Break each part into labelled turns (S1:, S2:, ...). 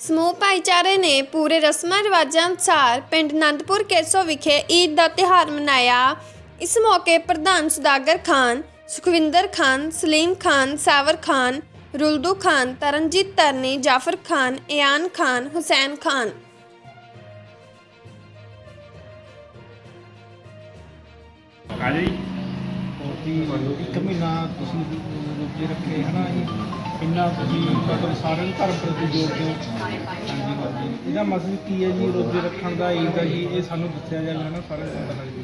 S1: ਸਮੂਹ ਭਾਈਚਾਰੇ ਨੇ ਪੂਰੇ ਰਸਮਾਂ ਰਿਵਾਜਾਂ ਅਨੁਸਾਰ ਪਿੰਡ ਅਨੰਦਪੁਰ ਕੇਸੋ ਵਿਖੇ ਈਦ ਦਾ ਤਿਉਹਾਰ ਮਨਾਇਆ। ਇਸ ਮੌਕੇ ਪ੍ਰਧਾਨ ਸੁਦਾਗਰ ਖਾਨ ਸੁਖਵਿੰਦਰ ਖਾਨ ਸਲੀਮ ਖਾਨ ਸਾਵਰ ਖਾਨ ਰੁਲਦੂ ਖਾਨ ਤਰਨਜੀਤ ਤਰਨੀ ਜਾਫਰ ਖਾਨ ਇਆਨ ਖਾਨ ਹੁਸੈਨ ਖਾਨ।
S2: ਆ ਜੀ
S3: ਇੱਕ ਮਹੀਨਾ ਤੁਸੀਂ ਰੱਖੇ ਹਨਾ ਜੀ? ਇੰਨਾ ਤੁਸੀਂ ਮਤਲਬ ਸਾਰਿਆਂ ਨੂੰ ਧਰਮ ਪ੍ਰਤੀ ਜੋੜਦੇ ਹੋ ਹਾਂਜੀ ਹਾਂਜੀ ਇਹਦਾ ਮਤਲਬ ਕੀ ਹੈ ਜੀ ਰੋਜੇ ਰੱਖਣ ਦਾ ਈਦ ਦਾ ਜੀ ਇਹ ਸਾਨੂੰ ਦੱਸਿਆ ਜਾਵੇ ਹਨਾ ਸਾਰਿਆਂ ਨੂੰ ਪਤਾ ਲੱਗ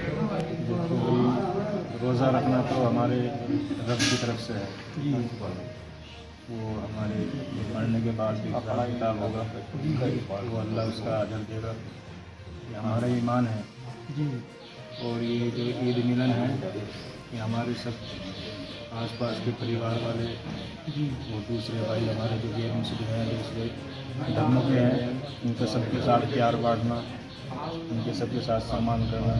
S2: देखो भाई रोज़ा रखना तो हमारे रब की तरफ से है
S3: जी
S2: वो हमारे मरने के बाद भी हिसाब किताब होगा वो अल्लाह उसका अजर देगा ये हमारा ईमान है
S3: जी
S2: और ये जो ईद मिलन है कि हमारे सब आसपास के परिवार वाले और दूसरे भाई हमारे जो गेम से जो हैं, दूसरे धर्म के हैं, उनके सबके साथ प्यार बांटना, उनके सबके साथ सम्मान करना,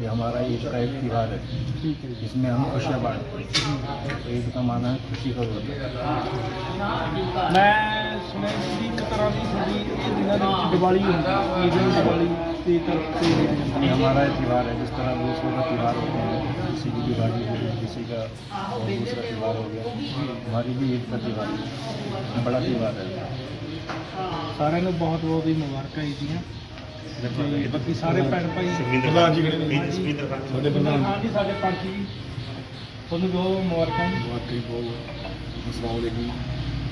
S2: ये हमारा ईद का एक त्यौहार है। जिसमें हम खुशियाँ बांटते ईद तो का माना है खुशी का
S3: मैं दिवाली दिवाली ਤਰ੍ਹਾਂ ਦੀ ਤੁਹਾਡੀ ਇਹ ਦਿਨਾਂ ਦੇ ਵਿੱਚ ਦੀਵਾਲੀ ਹੁੰਦੀ ਹੈ ਈਦ ਨੂੰ ਦੀਵਾਲੀ ਤੇ ਤਰਫ ਤੇ ਲਿਆ ਜਾਂਦਾ
S2: ये
S3: ਹੈ
S2: हमारा एक त्यौहार है जिस तरह दूसरों का त्यौहार होते हैं किसी की दिवाली हो गई किसी का और दूसरा त्यौहार हो गया हमारी भी ईद का त्यौहार है बड़ा त्यौहार है
S3: ਸਾਰਿਆਂ ਨੂੰ ਬਹੁਤ ਬਹੁਤ ਹੀ ਮੁਬਾਰਕਾਂ ਈਦ ਦੀਆਂ ਤੇ ਬਾਕੀ ਸਾਰੇ ਭੈਣ ਭਾਈ
S2: ਪ੍ਰਧਾਨ ਜੀ ਕਿਹੜੇ ਨੇ?
S3: ਹਾਂਜੀ।
S2: ਸਾਡੇ ਪ੍ਰਧਾਨ।
S3: ਹਾਂਜੀ ਸਾਡੇ ਪੰਚ ਜੀ ਤੁਹਾਨੂੰ ਬਹੁਤ ਮੁਬਾਰਕਾਂ ਜੀ
S4: ਵਾਕਈ ਬਹੁਤ ਅਸਲਾਮੁਅਲੈਕੁਮ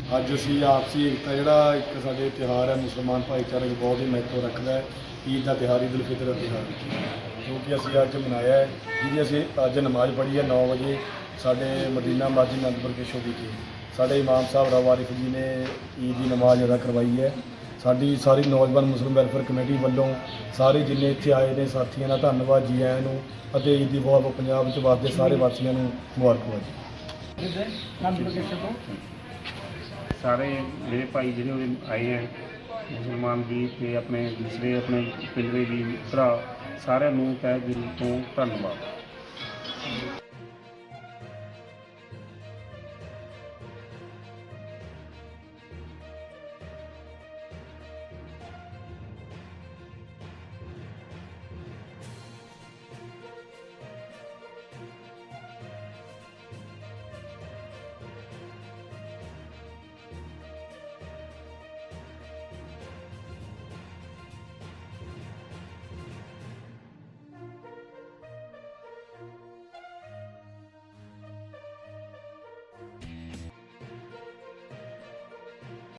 S4: ਅੱਜ ਅਸੀਂ ਆਪਸੀ ਏਕਤਾ ਜਿਹੜਾ ਇੱਕ ਸਾਡੇ ਤਿਉਹਾਰ ਹੈ ਮੁਸਲਮਾਨ ਭਾਈਚਾਰੇ 'ਚ ਬਹੁਤ ਹੀ ਮਹੱਤਵ ਰੱਖਦਾ ਹੈ ਈਦ ਦਾ ਤਿਉਹਾਰ ਈਦ ਉਲ ਫਿਤਰ ਦਾ ਤਿਉਹਾਰ ਜੋ ਕਿ ਅਸੀਂ ਅੱਜ ਮਨਾਇਆ ਹੈ ਜਿਹਦੀ ਅਸੀਂ ਅੱਜ ਨਮਾਜ਼ ਪੜ੍ਹੀ ਹੈ 9 ਵਜੇ ਸਾਡੇ ਮਦੀਨਾ ਮਸਜਿਦ ਅਨੰਦਪੁਰ ਕੇਸ਼ੋ ਵਿਖੇ ਸਾਡੇ ਇਮਾਮ ਸਾਹਿਬ ਰਵਾਰਿਫ ਜੀ ਨੇ ਈਦ ਦੀ ਨਮਾਜ਼ ਅਦਾ ਕਰਵਾਈ ਹੈ ਸਾਡੀ ਸਾਰੀ ਨੌਜਵਾਨ ਮੁਸਲਿਮ ਵੈਲਫੇਅਰ ਕਮੇਟੀ ਵੱਲੋਂ ਸਾਰੇ ਜਿੰਨੇ ਇੱਥੇ ਆਏ ਨੇ ਸਾਥੀਆਂ ਦਾ ਧੰਨਵਾਦ ਜੀ ਆਇਆਂ ਨੂੰ ਅਤੇ ਈਦ ਦੀ ਬਹੁਤ ਪੰਜਾਬ ਵਿੱਚ ਵਸਦੇ ਸਾਰੇ ਵਾਸੀਆਂ ਨੂੰ ਮੁਬਾਰਕਬਾਦ ਜੀ
S5: ਸਾਰੇ ਮੇਰੇ ਭਾਈ ਜਿਹੜੇ ਉਰੇ ਆਏ ਹੈ ਮੁਸਲਮਾਨ ਵੀ ਤੇ ਆਪਣੇ ਦੂਸਰੇ ਆਪਣੇ ਪਿੰਡ ਦੇ ਵੀ ਭਰਾ, ਸਾਰਿਆਂ ਨੂੰ ਤਹਿ ਦਿਲ ਤੋਂ ਧੰਨਵਾਦ।